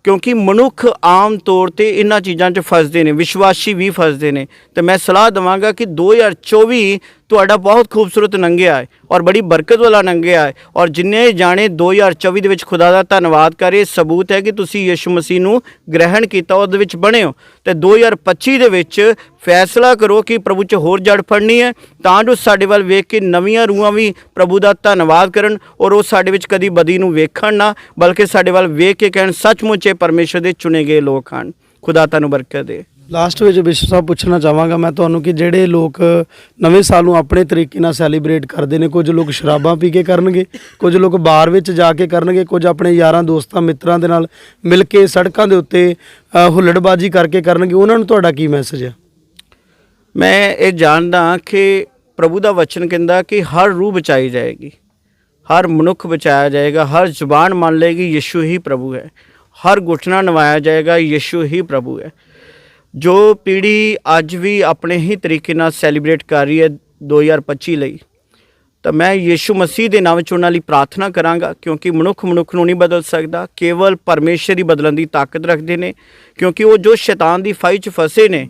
ਕਿਉਂਕਿ ਮਨੁੱਖ ਆਮ ਤੌਰ ਤੇ ਇਹਨਾਂ ਚੀਜ਼ਾਂ 'ਚ ਫਸਦੇ ਨੇ, ਵਿਸ਼ਵਾਸੀ ਵੀ ਫਸਦੇ ਨੇ। ਤੇ ਮੈਂ ਸਲਾਹ ਦਵਾਂਗਾ ਕਿ 2024 ਤੁਹਾਡਾ ਬਹੁਤ ਖੂਬਸੂਰਤ ਲੰਘਿਆ ਹੈ ਔਰ ਬੜੀ ਬਰਕਤ ਵਾਲਾ ਲੰਘਿਆ ਹੈ। ਔਰ ਜਿੰਨੇ ਜਾਣੇ 2024 ਦੇ ਵਿੱਚ ਖੁਦਾ ਦਾ ਧੰਨਵਾਦ ਕਰੇ ਸਬੂਤ ਹੈ ਕਿ ਤੁਸੀਂ ਯਿਸੂ ਮਸੀਹ ਨੂੰ ਗ੍ਰਹਿਣ ਕੀਤਾ, ਉਹਦੇ ਵਿੱਚ ਬਣੇ ਹੋ। ਤੇ 2025 ਦੇ ਵਿੱਚ ਫੈਸਲਾ ਕਰੋ ਕਿ ਪ੍ਰਭੂ 'ਚ ਹੋਰ ਜੜ ਫੜਨੀ ਹੈ, ਤਾਂ ਜੋ ਸਾਡੇ ਵੱਲ ਵੇਖ ਕੇ ਨਵੀਆਂ ਰੂਹਾਂ ਵੀ ਪ੍ਰਭੂ ਦਾ ਧੰਨਵਾਦ ਕਰਨ ਔਰ ਉਹ ਸਾਡੇ ਵਿੱਚ ਕਦੀ ਬਦੀ ਨੂੰ ਵੇਖਣ ਨਾ, ਬਲਕਿ ਸਾਡੇ ਵੱਲ ਵੇਖ ਕੇ ਕਹਿਣ, ਸੱਚਮੁੱਚ ਇਹ ਪਰਮੇਸ਼ਰ ਦੇ ਚੁਣੇ ਗਏ ਲੋਕ ਹਨ। ਖੁਦਾ ਤੁਹਾਨੂੰ ਬਰਕਤ ਦੇ। ਲਾਸਟ ਵਿੱਚ ਬਿਸ਼ਪ ਸਾਹਿਬ ਪੁੱਛਣਾ ਚਾਹਾਂਗਾ ਮੈਂ ਤੁਹਾਨੂੰ ਕਿ ਜਿਹੜੇ ਲੋਕ ਨਵੇਂ ਸਾਲ ਨੂੰ ਆਪਣੇ ਤਰੀਕੇ ਨਾਲ ਸੈਲੀਬ੍ਰੇਟ ਕਰਦੇ ਨੇ, ਕੁਝ ਲੋਕ ਸ਼ਰਾਬਾਂ ਪੀ ਕੇ ਕਰਨਗੇ, ਕੁਝ ਲੋਕ ਬਾਰ ਵਿੱਚ ਜਾ ਕੇ ਕਰਨਗੇ, ਕੁਝ ਆਪਣੇ ਯਾਰਾਂ, ਦੋਸਤਾਂ, ਮਿੱਤਰਾਂ ਦੇ ਨਾਲ ਮਿਲ ਕੇ ਸੜਕਾਂ ਦੇ ਉੱਤੇ ਹੁੱਲੜਬਾਜ਼ੀ ਕਰਕੇ ਕਰਨਗੇ, ਉਹਨਾਂ ਨੂੰ ਤੁਹਾਡਾ ਕੀ ਮੈਸੇਜ ਹੈ? ਮੈਂ ਇਹ ਜਾਣਦਾ ਕਿ ਪ੍ਰਭੂ ਦਾ ਵਚਨ ਕਹਿੰਦਾ ਕਿ ਹਰ ਰੂਹ ਬਚਾਈ ਜਾਏਗੀ, ਹਰ ਮਨੁੱਖ ਬਚਾਇਆ ਜਾਏਗਾ, ਹਰ ਜ਼ੁਬਾਨ ਮੰਨ ਲਏਗੀ ਯਿਸੂ ਹੀ ਪ੍ਰਭੂ ਹੈ, ਹਰ ਘੁਟਨਾ ਨਵਾਇਆ ਜਾਏਗਾ ਯਿਸੂ ਹੀ ਪ੍ਰਭੂ ਹੈ। ਜੋ ਪੀੜ੍ਹੀ ਅੱਜ ਵੀ ਆਪਣੇ ਹੀ ਤਰੀਕੇ ਨਾਲ ਸੈਲੀਬ੍ਰੇਟ ਕਰ ਰਹੀ ਹੈ 2025 ਲਈ, ਤਾਂ ਮੈਂ ਯਿਸੂ ਮਸੀਹ ਦੇ ਨਾਮ ਵਿੱਚ ਉਹਨਾਂ ਲਈ ਪ੍ਰਾਰਥਨਾ ਕਰਾਂਗਾ, ਕਿਉਂਕਿ ਮਨੁੱਖ ਮਨੁੱਖ ਨੂੰ ਨਹੀਂ ਬਦਲ ਸਕਦਾ, ਕੇਵਲ ਪਰਮੇਸ਼ਰ ਹੀ ਬਦਲਣ ਦੀ ਤਾਕਤ ਰੱਖਦੇ ਨੇ, ਕਿਉਂਕਿ ਉਹ ਜੋ ਸ਼ੈਤਾਨ ਦੀ ਫਾਈ 'ਚ ਫਸੇ ਨੇ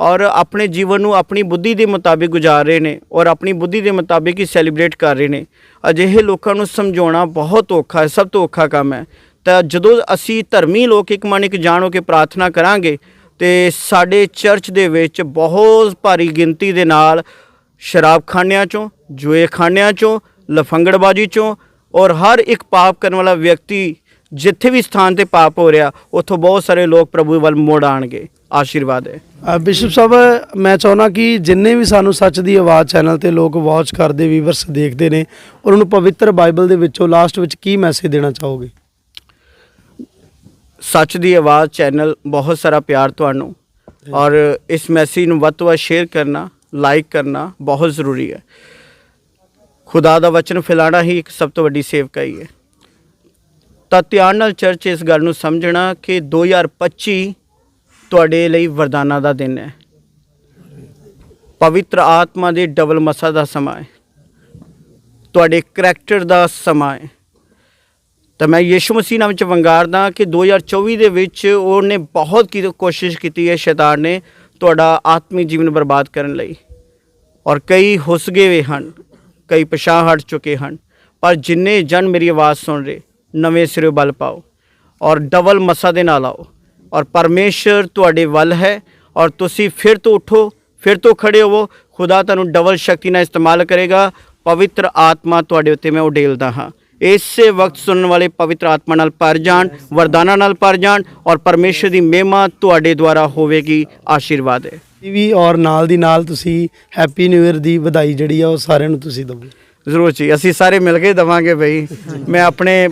ਔਰ ਆਪਣੇ ਜੀਵਨ ਨੂੰ ਆਪਣੀ ਬੁੱਧੀ ਦੇ ਮੁਤਾਬਿਕ ਗੁਜ਼ਾਰ ਰਹੇ ਨੇ ਔਰ ਆਪਣੀ ਬੁੱਧੀ ਦੇ ਮੁਤਾਬਿਕ ਹੀ ਸੈਲੀਬ੍ਰੇਟ ਕਰ ਰਹੇ ਨੇ। ਅਜਿਹੇ ਲੋਕਾਂ ਨੂੰ ਸਮਝਾਉਣਾ ਬਹੁਤ ਔਖਾ ਹੈ, ਸਭ ਤੋਂ ਔਖਾ ਕੰਮ ਹੈ। ਤਾਂ ਜਦੋਂ ਅਸੀਂ ਧਰਮੀ ਲੋਕ ਇੱਕ ਮਨ ਇੱਕ ਜਾਣ ਹੋ ਕੇ ਪ੍ਰਾਰਥਨਾ ਕਰਾਂਗੇ ਤੇ ਸਾਡੇ ਚਰਚ ਦੇ ਵਿੱਚ ਬਹੁਤ ਭਾਰੀ ਗਿਣਤੀ ਦੇ ਨਾਲ ਸ਼ਰਾਬਖਾਨਿਆਂ ਚੋਂ ਜੂਏਖਾਨਿਆਂ ਚੋਂ, ਲਫੰਗੜਬਾਜੀ ਚੋਂ ਔਰ ਹਰ ਇੱਕ ਪਾਪ ਕਰਨ ਵਾਲਾ ਵਿਅਕਤੀ ਜਿੱਥੇ ਵੀ ਸਥਾਨ ਤੇ ਪਾਪ ਹੋ ਰਿਹਾ, ਉੱਥੋਂ ਬਹੁਤ ਸਾਰੇ ਲੋਕ ਪ੍ਰਭੂ ਵੱਲ ਮੋੜ ਆਣਗੇ ਆਸ਼ੀਰਵਾਦ ਹੈ। ਬਿਸ਼ਪ ਸਾਹਿਬ ਮੈਂ ਚਾਹੁੰਦਾ ਕਿ ਜਿੰਨੇ ਵੀ ਸਾਨੂੰ ਸੱਚ ਦੀ ਆਵਾਜ਼ ਚੈਨਲ ਤੇ ਲੋਕ ਵਾਚ ਕਰਦੇ ਵੀਵਰਸ ਦੇਖਦੇ ਨੇ ਉਹਨਾਂ ਨੂੰ ਪਵਿੱਤਰ ਬਾਈਬਲ ਦੇ ਵਿੱਚੋਂ ਲਾਸਟ ਵਿੱਚ ਕੀ ਮੈਸੇਜ ਦੇਣਾ ਚਾਹੋਗੇ? ਸੱਚ ਦੀ ਆਵਾਜ਼ ਚੈਨਲ ਬਹੁਤ ਸਾਰਾ ਪਿਆਰ ਤੁਹਾਨੂੰ ਔਰ ਇਸ ਮੈਸੇਜ ਨੂੰ ਵੱਧ ਤੋਂ ਵੱਧ ਸ਼ੇਅਰ ਕਰਨਾ ਲਾਈਕ ਕਰਨਾ ਬਹੁਤ ਜ਼ਰੂਰੀ ਹੈ। ਖੁਦਾ ਦਾ ਵਚਨ ਫੈਲਾਣਾ ਹੀ ਇੱਕ ਸਭ ਤੋਂ ਵੱਡੀ ਸੇਵਕਾਈ ਹੈ। ਤਾਂ ਧਿਆਨ ਨਾਲ ਚਰਚ ਇਸ ਗੱਲ ਨੂੰ ਸਮਝਣਾ ਕਿ 2025 ਤੁਹਾਡੇ ਲਈ ਵਰਦਾਨਾ ਦਾ ਦਿਨ ਹੈ। ਪਵਿੱਤਰ ਆਤਮਾ ਦੇ ਡਬਲ ਮਸਾ ਦਾ ਸਮਾਂ ਹੈ। ਤੁਹਾਡੇ ਕਰੈਕਟਰ ਦਾ ਸਮਾਂ ਹੈ। ਤਾਂ ਮੈਂ ਯਿਸੂ ਮਸੀਹ ਨਾਮ ਚ ਵੰਗਾਰਦਾ ਕਿ 2024 ਦੇ ਵਿੱਚ ਉਹਨੇ ਬਹੁਤ ਕੀ ਕੋਸ਼ਿਸ਼ ਕੀਤੀ ਹੈ ਸ਼ੈਤਾਨ ਨੇ ਤੁਹਾਡਾ ਆਤਮਿਕ ਜੀਵਨ ਬਰਬਾਦ ਕਰਨ ਲਈ। ਔਰ ਕਈ ਹੁਸ ਗਏ ਹੋਏ ਹਨ, ਕਈ ਪਛਾਣ ਹਟ ਚੁੱਕੇ ਹਨ, ਪਰ ਜਿੰਨੇ ਜਨ ਮੇਰੀ ਆਵਾਜ਼ ਸੁਣ ਰਹੇ, ਨਵੇਂ ਸਿਰੇ ਬਲ ਪਾਓ। ਔਰ ਡਬਲ ਮਸਾ ਦੇ ਨਾਲ ਆਓ। ਔਰ ਪਰਮੇਸ਼ਰ ਤੁਹਾਡੇ ਵੱਲ ਹੈ ਔਰ ਤੁਸੀਂ ਫਿਰ ਤੋਂ ਉਠੋ, ਫਿਰ ਤੋਂ ਖੜੇ ਹੋਵੋ। ਖੁਦਾ ਤੁਹਾਨੂੰ ਡਬਲ ਸ਼ਕਤੀ ਨਾਲ ਇਸਤੇਮਾਲ ਕਰੇਗਾ। ਪਵਿੱਤਰ ਆਤਮਾ ਤੁਹਾਡੇ ਉੱਤੇ ਮੈਂ ਉਡੇਲਦਾ ਹਾਂ। ਇਸੇ ਵਕਤ ਸੁਣਨ ਵਾਲੇ ਪਵਿੱਤਰ ਆਤਮਾ ਨਾਲ ਭਰ ਜਾਣ, ਵਰਦਾਨਾਂ ਨਾਲ ਭਰ ਜਾਣ ਔਰ ਪਰਮੇਸ਼ਰ ਦੀ ਮਹਿਮਾ ਤੁਹਾਡੇ ਦੁਆਰਾ ਹੋਵੇਗੀ। ਆਸ਼ੀਰਵਾਦ ਹੈ। ਵੀ ਔਰ ਨਾਲ ਦੀ ਨਾਲ ਤੁਸੀਂ ਹੈਪੀ ਨਿਊ ਇਅਰ ਦੀ ਵਧਾਈ ਜਿਹੜੀ ਆ ਉਹ ਸਾਰਿਆਂ ਨੂੰ ਤੁਸੀਂ ਦਿਓ ਜ਼ਰੂਰ ਜੀ ਅਸੀਂ ਸਾਰੇ ਮਿਲ ਕੇ ਦਵਾਂਗੇ ਬਈ। ਮੈਂ ਆਪਣੇ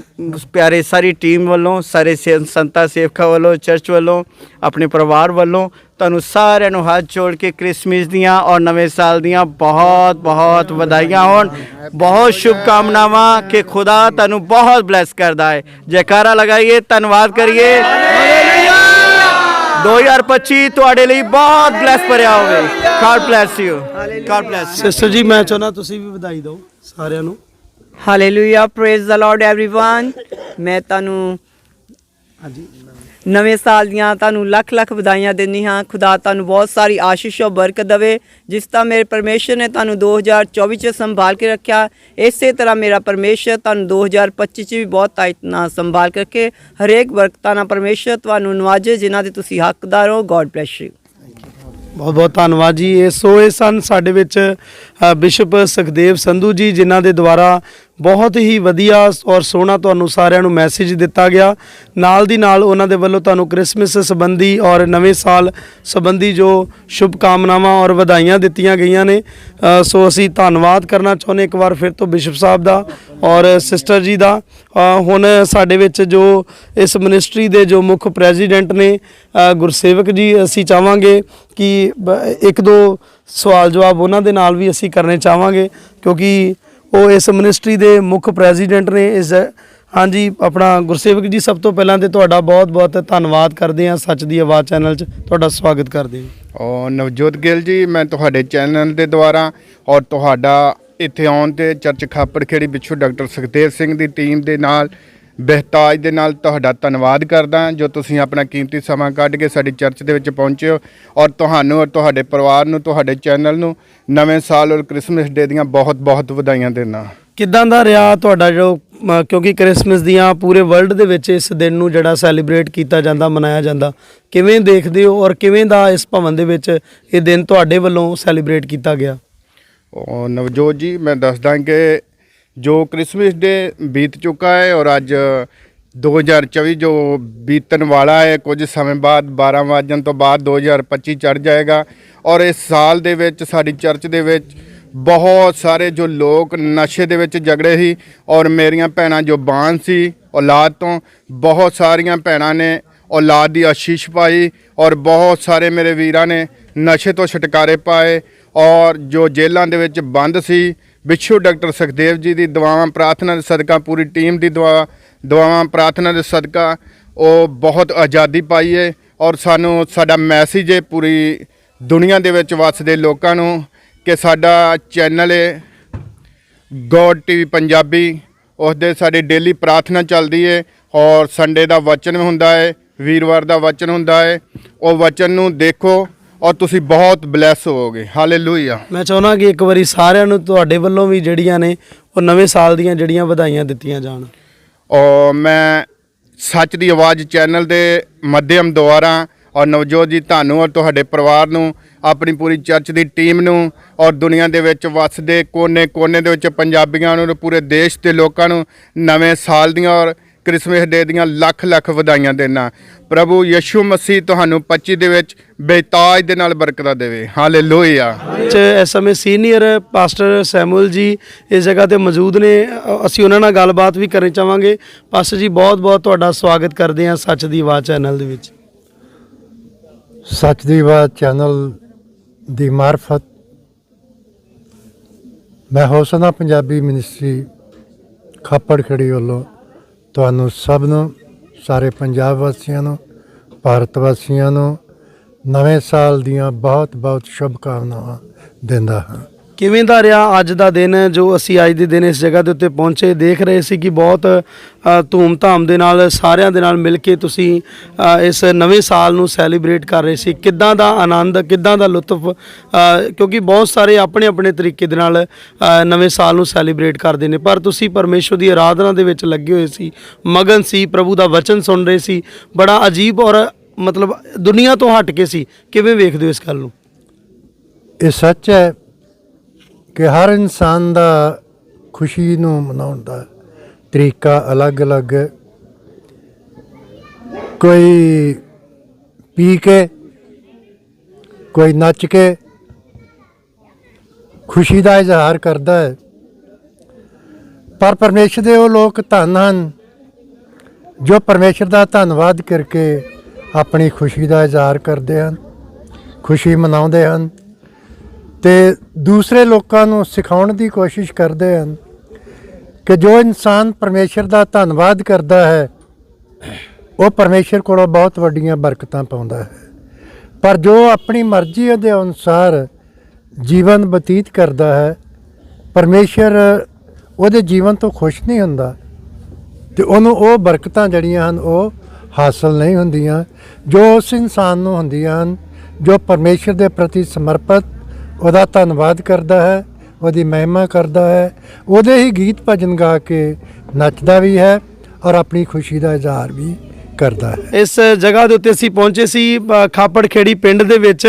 ਪਿਆਰੇ ਸਾਰੀ ਟੀਮ ਵੱਲੋਂ ਸਾਰੇ ਸੰਤਾਂ ਸੇਵਕਾਂ ਵੱਲੋਂ ਚਰਚ ਵੱਲੋਂ ਆਪਣੇ ਪਰਿਵਾਰ ਵੱਲੋਂ ਤੁਹਾਨੂੰ ਸਾਰਿਆਂ ਨੂੰ ਹੱਥ ਜੋੜ ਕੇ ਕ੍ਰਿਸਮਸ ਦੀਆਂ ਔਰ ਨਵੇਂ ਸਾਲ ਦੀਆਂ ਬਹੁਤ ਬਹੁਤ ਵਧਾਈਆਂ ਹੋਣ। ਬਹੁਤ ਸ਼ੁਭ ਕਾਮਨਾਵਾਂ ਕਿ ਖੁਦਾ ਤੁਹਾਨੂੰ ਬਹੁਤ ਬਲੈਸ ਕਰਦਾ ਹੈ। ਜੈਕਾਰਾ ਲਗਾਈਏ ਧੰਨਵਾਦ ਕਰੀਏ। 2025 ਤੁਹਾਡੇ ਲਈ ਬਹੁਤ ਬlesed ਭਰਿਆ ਹੋਵੇ। God bless you God bless sister ji ਮੈਂ ਚਾਹਨਾ ਤੁਸੀਂ ਵੀ ਵਧਾਈ ਦਿਓ ਸਾਰਿਆਂ ਨੂੰ। Hallelujah praise the Lord everyone ਮੈਂ ਤੁਹਾਨੂੰ ਹਾਂਜੀ। ਨਵੇਂ ਸਾਲ ਦੀਆਂ ਤੁਹਾਨੂੰ ਲੱਖ ਲੱਖ ਵਧਾਈਆਂ ਦਿੰਦੀ ਹਾਂ। ਖੁਦਾ ਤੁਹਾਨੂੰ ਬਹੁਤ ਸਾਰੀ ਆਸ਼ੀਸ਼ ਔਰ ਬਰਕਤ ਦੇਵੇ, ਜਿਸ ਤਰ੍ਹਾਂ ਮੇਰੇ ਪਰਮੇਸ਼ਰ ਨੇ ਤੁਹਾਨੂੰ 2024 ਚ ਸੰਭਾਲ ਕੇ ਰੱਖਿਆ। ਇਸੇ ਤਰ੍ਹਾਂ ਮੇਰਾ ਪਰਮੇਸ਼ਰ ਤੁਹਾਨੂੰ 2025 ਚ ਵੀ ਬਹੁਤ ਤਾਇਤ ਸੰਭਾਲ ਕੇ ਰੱਖੇ। ਹਰੇਕ ਬਰਕਤਾਂ ਨਾਲ ਪਰਮੇਸ਼ਰ ਤੁਹਾਨੂੰ ਨਵਾਜੇ, ਜਿਨ੍ਹਾਂ ਦੇ ਤੁਸੀਂ ਹੱਕਦਾਰ ਹੋ। ਗੋਡ ਬlesਸ ਯੂ ਬਹੁਤ ਬਹੁਤ ਧੰਨਵਾਦ ਜੀ। ਇਹ ਸੋ ਇਹ ਸਨ ਸਾਡੇ ਵਿੱਚ ਬਿਸ਼ਪ ਸੁਖਦੇਵ ਸੰਧੂ ਜੀ, ਜਿਨ੍ਹਾਂ ਦੇ ਦੁਆਰਾ ਬਹੁਤ ਹੀ ਵਧੀਆ ਔਰ ਸੋਹਣਾ ਤੁਹਾਨੂੰ ਸਾਰਿਆਂ ਨੂੰ ਮੈਸੇਜ ਦਿੱਤਾ ਗਿਆ। ਨਾਲ ਦੀ ਨਾਲ ਉਹਨਾਂ ਦੇ ਵੱਲੋਂ ਤੁਹਾਨੂੰ ਕ੍ਰਿਸਮਸ ਸੰਬੰਧੀ ਔਰ ਨਵੇਂ ਸਾਲ ਸੰਬੰਧੀ ਜੋ ਸ਼ੁਭ ਕਾਮਨਾਵਾਂ ਔਰ ਵਧਾਈਆਂ ਦਿੱਤੀਆਂ ਗਈਆਂ ਨੇ ਸੋ ਅਸੀਂ ਧੰਨਵਾਦ ਕਰਨਾ ਚਾਹੁੰਦੇ ਇੱਕ ਵਾਰ ਫਿਰ ਤੋਂ ਬਿਸ਼ਪ ਸਾਹਿਬ ਦਾ ਔਰ ਸਿਸਟਰ ਜੀ ਦਾ। ਹੁਣ ਸਾਡੇ ਵਿੱਚ ਜੋ ਇਸ ਮਿਨਿਸਟਰੀ ਦੇ ਜੋ ਮੁੱਖ ਪ੍ਰੈਜ਼ੀਡੈਂਟ ਨੇ ਗੁਰਸੇਵਕ ਜੀ, ਅਸੀਂ ਚਾਹਾਂਗੇ ਕਿ ਇੱਕ ਦੋ ਸਵਾਲ ਜਵਾਬ ਉਹਨਾਂ ਦੇ ਨਾਲ ਵੀ ਅਸੀਂ ਕਰਨੇ ਚਾਹਾਂਗੇ, ਕਿਉਂਕਿ ਉਹ ਇਸ ਮਿਨਿਸਟਰੀ ਦੇ ਮੁੱਖ ਪ੍ਰੈਜ਼ੀਡੈਂਟ ਨੇ ਇਸ, ਹਾਂਜੀ, ਆਪਣਾ ਗੁਰਸੇਵਕ ਜੀ, ਸਭ ਤੋਂ ਪਹਿਲਾਂ ਤੇ ਤੁਹਾਡਾ ਬਹੁਤ-ਬਹੁਤ ਧੰਨਵਾਦ ਕਰਦੇ ਹਾਂ ਸੱਚ ਦੀ ਆਵਾਜ਼ ਚੈਨਲ 'ਚ। ਤੁਹਾਡਾ ਸਵਾਗਤ ਕਰਦੇ ਹਾਂ। ਔਰ ਨਵਜੋਤ ਗਿੱਲ ਜੀ, ਮੈਂ ਤੁਹਾਡੇ ਚੈਨਲ ਦੇ ਦੁਆਰਾ ਔਰ ਤੁਹਾਡਾ ਇੱਥੇ ਆਉਣ ਤੇ ਚਰਚ ਖਾਪੜ ਖੇੜੀ ਪਿੱਛੋਂ ਡਾਕਟਰ ਸੁਖਦੇਵ ਸਿੰਘ ਦੀ ਟੀਮ ਦੇ ਨਾਲ ਬਹਿਤਾਜ ਦੇ ਨਾਲ ਤੁਹਾਡਾ ਧੰਨਵਾਦ ਕਰਦਾ ਜੋ ਤੁਸੀਂ ਆਪਣਾ ਕੀਮਤੀ ਸਮਾਂ ਕੱਢ ਕੇ ਸਾਡੀ ਚਰਚ ਦੇ ਵਿੱਚ ਪਹੁੰਚੇ ਹੋ ਔਰ ਤੁਹਾਨੂੰ ਔਰ ਤੁਹਾਡੇ ਪਰਿਵਾਰ ਨੂੰ ਤੁਹਾਡੇ ਚੈਨਲ ਨੂੰ ਨਵੇਂ ਸਾਲ ਔਰ ਕ੍ਰਿਸਮਸ ਡੇ ਦੀਆਂ ਬਹੁਤ-ਬਹੁਤ ਵਧਾਈਆਂ ਦੇਣਾ ਕਿੱਦਾਂ ਦਾ ਰਿਹਾ ਤੁਹਾਡਾ ਜੋ ਕਿਉਂਕਿ ਕ੍ਰਿਸਮਸ ਦੀਆਂ ਪੂਰੇ ਵਰਲਡ ਦੇ ਵਿੱਚ ਇਸ ਦਿਨ ਨੂੰ ਜਿਹੜਾ ਸੈਲੀਬ੍ਰੇਟ ਕੀਤਾ ਜਾਂਦਾ ਮਨਾਇਆ ਜਾਂਦਾ ਕਿਵੇਂ ਦੇਖਦੇ ਹੋ ਔਰ ਕਿਵੇਂ ਦਾ ਇਸ ਭਵਨ ਦੇ ਵਿੱਚ ਇਹ ਦਿਨ ਤੁਹਾਡੇ ਵੱਲੋਂ ਸੈਲੀਬ੍ਰੇਟ ਕੀਤਾ ਗਿਆ? ਔਰ ਨਵਜੋਤ ਜੀ ਮੈਂ ਦੱਸਦਾ ਕਿ ਜੋ ਕ੍ਰਿਸਮਸ ਡੇ ਬੀਤ ਚੁੱਕਾ ਹੈ ਔਰ ਅੱਜ 2024 ਜੋ ਬੀਤਣ ਵਾਲਾ ਹੈ, ਕੁਝ ਸਮੇਂ ਬਾਅਦ 12 ਵਜਣ ਤੋਂ ਬਾਅਦ 2025 ਚੜ ਜਾਏਗਾ ਔਰ ਇਸ ਸਾਲ ਦੇ ਵਿੱਚ ਸਾਡੀ ਚਰਚ ਦੇ ਵਿੱਚ ਬਹੁਤ ਸਾਰੇ ਜੋ ਲੋਕ ਨਸ਼ੇ ਦੇ ਵਿੱਚ ਜਗੜੇ ਸੀ ਔਰ ਮੇਰੀਆਂ ਭੈਣਾਂ ਜੋ ਬਾਨ ਸੀ ਔਲਾਦ ਤੋਂ, ਬਹੁਤ ਸਾਰੀਆਂ ਭੈਣਾਂ ਨੇ ਔਲਾਦ ਦੀ ਆਸ਼ੀਸ਼ ਪਾਈ ਔਰ ਬਹੁਤ ਸਾਰੇ ਮੇਰੇ ਵੀਰਾਂ ਨੇ ਨਸ਼ੇ ਤੋਂ ਛੁਟਕਾਰੇ ਪਾਏ ਔਰ ਜੋ ਜੇਲ੍ਹਾਂ ਦੇ ਵਿੱਚ ਬੰਦ ਸੀ ਵਿਛੂ ਡਾਕਟਰ ਸੁਖਦੇਵ ਜੀ ਦੀ ਦੁਆਵਾਂ ਪ੍ਰਾਰਥਨਾ ਦੇ ਸਦਕਾ, ਪੂਰੀ ਟੀਮ ਦੀ ਦੁਆ, ਦੁਆਵਾਂ ਪ੍ਰਾਰਥਨਾ ਦੇ ਸਦਕਾ, ਉਹ ਬਹੁਤ ਆਜ਼ਾਦੀ ਪਾਈ ਹੈ ਔਰ ਸਾਨੂੰ ਸਾਡਾ ਮੈਸੇਜ ਹੈ ਪੂਰੀ ਦੁਨੀਆ ਦੇ ਵਿੱਚ ਵੱਸਦੇ ਲੋਕਾਂ ਨੂੰ ਕਿ ਸਾਡਾ ਚੈਨਲ ਹੈ ਗੋਡ ਟੀਵੀ ਪੰਜਾਬੀ ਉਸ ਦੇ ਸਾਡੀ ਡੇਲੀ ਪ੍ਰਾਰਥਨਾ ਚੱਲਦੀ ਹੈ ਔਰ ਸੰਡੇ ਦਾ ਵਚਨ ਹੁੰਦਾ ਹੈ ਵੀਰਵਾਰ ਦਾ ਵਚਨ ਹੁੰਦਾ ਹੈ ਉਹ ਵਚਨ ਨੂੰ ਦੇਖੋ ਔਰ ਤੁਸੀਂ ਬਹੁਤ ਬਲੈਸ ਹੋਵੋਗੇ। ਹਾਲੇਲੂਇਆ ਮੈਂ ਚਾਹੁੰਦਾ ਕਿ ਇੱਕ ਵਾਰੀ ਸਾਰਿਆਂ ਨੂੰ ਤੁਹਾਡੇ ਵੱਲੋਂ ਵੀ ਜਿਹੜੀਆਂ ਨੇ ਉਹ ਨਵੇਂ ਸਾਲ ਦੀਆਂ ਜਿਹੜੀਆਂ ਵਧਾਈਆਂ ਦਿੱਤੀਆਂ ਜਾਣ। ਔਰ ਮੈਂ ਸੱਚ ਦੀ ਆਵਾਜ਼ ਚੈਨਲ ਦੇ ਮਾਧਿਅਮ ਦੁਆਰਾ ਔਰ ਨਵਜੋਤ ਜੀ ਤੁਹਾਨੂੰ ਔਰ ਤੁਹਾਡੇ ਪਰਿਵਾਰ ਨੂੰ ਆਪਣੀ ਪੂਰੀ ਚਰਚ ਦੀ ਟੀਮ ਨੂੰ ਔਰ ਦੁਨੀਆ ਦੇ ਵਿੱਚ ਵੱਸਦੇ ਕੋਨੇ-ਕੋਨੇ ਦੇ ਵਿੱਚ ਪੰਜਾਬੀਆਂ ਨੂੰ ਪੂਰੇ ਦੇਸ਼ ਦੇ ਲੋਕਾਂ ਨੂੰ ਨਵੇਂ ਸਾਲ ਦੀਆਂ ਔਰ ਕ੍ਰਿਸਮਸ ਡੇ ਦੀਆਂ ਲੱਖ ਲੱਖ ਵਧਾਈਆਂ ਦੇਣਾ। ਪ੍ਰਭੂ ਯਿਸੂ ਮਸੀਹ ਤੁਹਾਨੂੰ 25 ਦੇ ਵਿੱਚ ਬੇਤਾਜ ਦੇ ਨਾਲ ਬਰਕਤਾਂ ਦੇਵੇ। ਹਾਲੇਲੂਇਆ। ਵਿੱਚ ਇਸ ਸਮੇਂ ਸੀਨੀਅਰ ਪਾਸਟਰ ਸੈਮੂਅਲ ਜੀ ਇਸ ਜਗ੍ਹਾ ਤੇ ਮੌਜੂਦ ਨੇ। ਅਸੀਂ ਉਹਨਾਂ ਨਾਲ ਗੱਲਬਾਤ ਵੀ ਕਰਨੀ ਚਾਹਾਂਗੇ। ਪਾਸਟਰ ਜੀ ਬਹੁਤ-ਬਹੁਤ ਤੁਹਾਡਾ ਸਵਾਗਤ ਕਰਦੇ ਹਾਂ ਸੱਚ ਦੀ ਆਵਾਜ਼ ਚੈਨਲ ਦੇ ਵਿੱਚ। ਸੱਚ ਦੀ ਬਾਤ ਚੈਨਲ ਦੀ ਮਾਰਫਤ। ਮੈਂ ਹੌਸਨਾ ਪੰਜਾਬੀ ਮਿਨਿਸਟਰੀ ਖਾਪੜ ਖੜੀ ਵੱਲੋਂ ਤੁਹਾਨੂੰ ਸਭ ਨੂੰ, ਸਾਰੇ ਪੰਜਾਬ ਵਾਸੀਆਂ ਨੂੰ, ਭਾਰਤ ਵਾਸੀਆਂ ਨੂੰ ਨਵੇਂ ਸਾਲ ਦੀਆਂ ਬਹੁਤ ਬਹੁਤ ਸ਼ੁਭ ਕਾਮਨਾਵਾਂ ਦਿੰਦਾ ਹਾਂ। ਕਿਵੇਂ ਦਾ ਰਿਹਾ ਅੱਜ ਦਾ ਦਿਨ ਜੋ ਅਸੀਂ ਅੱਜ ਦੇ ਦਿਨ ਇਸ ਜਗ੍ਹਾ ਦੇ ਉੱਤੇ ਪਹੁੰਚੇ? ਦੇਖ ਰਹੇ ਸੀ ਕਿ ਬਹੁਤ ਅ, ਧੂਮ-ਧਾਮ ਦੇ ਨਾਲ ਸਾਰਿਆਂ ਦੇ ਨਾਲ ਮਿਲ ਕੇ ਤੁਸੀਂ ਇਸ ਨਵੇਂ ਸਾਲ ਨੂੰ ਸੈਲੀਬ੍ਰੇਟ ਕਰ ਰਹੇ ਸੀ। ਕਿੱਦਾਂ ਦਾ ਆਨੰਦ ਕਿੱਦਾਂ ਦਾ ਲੁਤਫ ਕਿਉਂਕਿ ਬਹੁਤ ਸਾਰੇ ਆਪਣੇ ਆਪਣੇ ਤਰੀਕੇ ਦੇ ਨਾਲ ਨਵੇਂ ਸਾਲ ਨੂੰ ਸੈਲੀਬ੍ਰੇਟ ਕਰਦੇ ਨੇ। ਪਰ ਤੁਸੀਂ ਪਰਮੇਸ਼ਵਰ ਦੀ ਆਰਾਧਨਾ ਦੇ ਵਿੱਚ ਲੱਗੇ ਹੋਏ ਸੀ ਮਗਨ ਸੀ ਪ੍ਰਭੂ ਦਾ ਵਚਨ ਸੁਣ ਰਹੇ ਸੀ। ਬੜਾ ਅਜੀਬ ਔਰ ਮਤਲਬ ਦੁਨੀਆ ਤੋਂ ਹਟ ਕੇ ਸੀ। ਕਿਵੇਂ ਵੇਖਦੇ ਹੋ ਇਸ ਗੱਲ ਨੂੰ? ਇਹ ਸੱਚ ਹੈ ਕਿ ਹਰ ਇਨਸਾਨ ਦਾ ਖੁਸ਼ੀ ਨੂੰ ਮਨਾਉਣ ਦਾ ਤਰੀਕਾ ਅਲੱਗ-ਅਲੱਗ ਹੈ। ਕੋਈ ਪੀ ਕੇ, ਕੋਈ ਨੱਚ ਕੇ ਖੁਸ਼ੀ ਦਾ ਇਜ਼ਹਾਰ ਕਰਦਾ ਹੈ। ਪਰ ਪਰਮੇਸ਼ਰ ਦੇ ਉਹ ਲੋਕ ਧੰਨ ਹਨ ਜੋ ਪਰਮੇਸ਼ਰ ਦਾ ਧੰਨਵਾਦ ਕਰਕੇ ਆਪਣੀ ਖੁਸ਼ੀ ਦਾ ਇਜ਼ਹਾਰ ਕਰਦੇ ਹਨ, ਖੁਸ਼ੀ ਮਨਾਉਂਦੇ ਹਨ। ਤੇ ਦੂਸਰੇ ਲੋਕਾਂ ਨੂੰ ਸਿਖਾਉਣ ਦੀ ਕੋਸ਼ਿਸ਼ ਕਰਦੇ ਹਨ ਕਿ ਜੋ ਇਨਸਾਨ ਪਰਮੇਸ਼ਰ ਦਾ ਧੰਨਵਾਦ ਕਰਦਾ ਹੈ, ਉਹ ਪਰਮੇਸ਼ਰ ਕੋਲੋਂ ਬਹੁਤ ਵੱਡੀਆਂ ਬਰਕਤਾਂ ਪਾਉਂਦਾ ਹੈ। ਪਰ ਜੋ ਆਪਣੀ ਮਰਜ਼ੀ ਦੇ ਅਨੁਸਾਰ ਜੀਵਨ ਬਤੀਤ ਕਰਦਾ ਹੈ, ਪਰਮੇਸ਼ਰ ਉਹਦੇ ਜੀਵਨ ਤੋਂ ਖੁਸ਼ ਨਹੀਂ ਹੁੰਦਾ ਤੇ ਉਹਨੂੰ ਉਹ ਬਰਕਤਾਂ ਜਿਹੜੀਆਂ ਹਨ, ਉਹ ਹਾਸਲ ਨਹੀਂ ਹੁੰਦੀਆਂ। ਜੋ ਉਸ ਇਨਸਾਨ ਨੂੰ ਹੁੰਦੀਆਂ ਹਨ, ਜੋ ਪਰਮੇਸ਼ਰ ਦੇ ਪ੍ਰਤੀ ਸਮਰਪਿਤ ਉਹਦਾ ਧੰਨਵਾਦ ਕਰਦਾ ਹੈ, ਉਹਦੀ ਮਹਿਮਾ ਕਰਦਾ ਹੈ। ਉਹਦੇ ਹੀ ਗੀਤ ਭਜਨ ਗਾ ਕੇ ਨੱਚਦਾ ਵੀ ਹੈ ਔਰ ਆਪਣੀ ਖੁਸ਼ੀ ਦਾ ਇਜ਼ਹਾਰ ਵੀ ਕਰਦਾ ਹੈ। ਇਸ ਜਗ੍ਹਾ ਦੇ ਉੱਤੇ ਅਸੀਂ ਪਹੁੰਚੇ ਸੀ ਖਾਪੜ ਖੇੜੀ ਪਿੰਡ ਦੇ ਵਿੱਚ।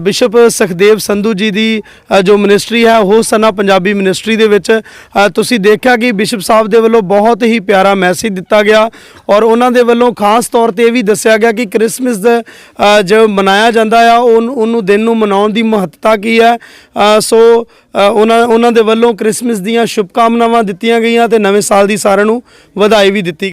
ਬਿਸ਼ਪ ਸੁਖਦੇਵ ਸੰਧੂ ਜੀ ਦੀ ਜੋ ਮਿਨਿਸਟਰੀ ਹੈ, ਉਹ ਸਨਾ ਪੰਜਾਬੀ ਮਿਨਿਸਟਰੀ ਦੇ ਵਿੱਚ। ਤੁਸੀਂ ਦੇਖਿਆ ਕਿ ਬਿਸ਼ਪ ਸਾਹਿਬ ਦੇ ਵੱਲੋਂ ਬਹੁਤ ਹੀ ਪਿਆਰਾ ਮੈਸੇਜ ਦਿੱਤਾ ਗਿਆ ਔਰ ਉਹਨਾਂ ਦੇ ਵੱਲੋਂ ਖਾਸ ਤੌਰ ਤੇ ਇਹ ਵੀ ਦੱਸਿਆ ਗਿਆ ਕਿ ਕ੍ਰਿਸਮਸ ਦਾ ਜੋ ਮਨਾਇਆ ਜਾਂਦਾ ਆ ਉਹਨੂੰ ਉਹਨੂੰ ਦਿਨ ਨੂੰ ਮਨਾਉਣ ਦੀ ਮਹੱਤਤਾ ਕੀ ਹੈ? ਸੋ ਉਹਨਾਂ ਉਹਨਾਂ ਦੇ ਵੱਲੋਂ ਕ੍ਰਿਸਮਸ ਦੀਆਂ ਸ਼ੁਭਕਾਮਨਾਵਾਂ ਦਿੱਤੀਆਂ ਗਈਆਂ ਤੇ ਨਵੇਂ ਸਾਲ ਦੀ ਸਾਰਿਆਂ ਨੂੰ ਵਧਾਈ ਵੀ ਦਿੱਤੀ